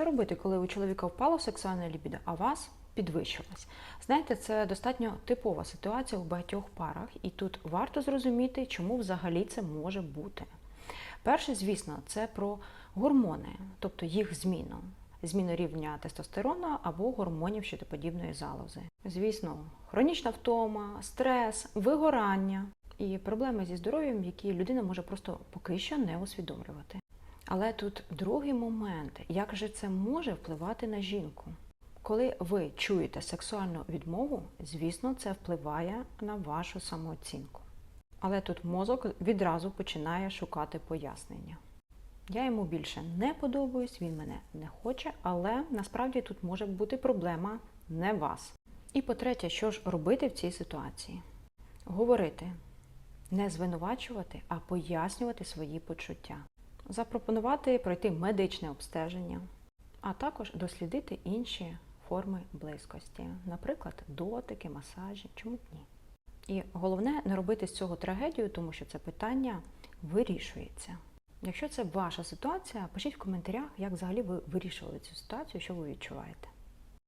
що робити, коли у чоловіка впало сексуальне лібідо, а вас підвищилось? Знаєте, це достатньо типова ситуація у багатьох парах, і тут варто зрозуміти, чому взагалі це може бути. Перше, звісно, це про гормони, тобто їх зміну. Зміну рівня тестостерону або гормонів щитоподібної залози. Звісно, хронічна втома, стрес, вигорання і проблеми зі здоров'ям, які людина може просто поки що не усвідомлювати. Але тут другий момент, як же це може впливати на жінку? Коли ви чуєте сексуальну відмову, звісно, це впливає на вашу самооцінку. Але тут мозок відразу починає шукати пояснення. Я йому більше не подобаюсь, він мене не хоче, але насправді тут може бути проблема не вас. І по-третє, що ж робити в цій ситуації? Говорити, не звинувачувати, а пояснювати свої почуття, запропонувати пройти медичне обстеження, а також дослідити інші форми близькості, наприклад, дотики, масажі, чому б ні. І головне не робити з цього трагедію, тому що це питання вирішується. Якщо це ваша ситуація, пишіть в коментарях, як взагалі ви вирішували цю ситуацію, що ви відчуваєте.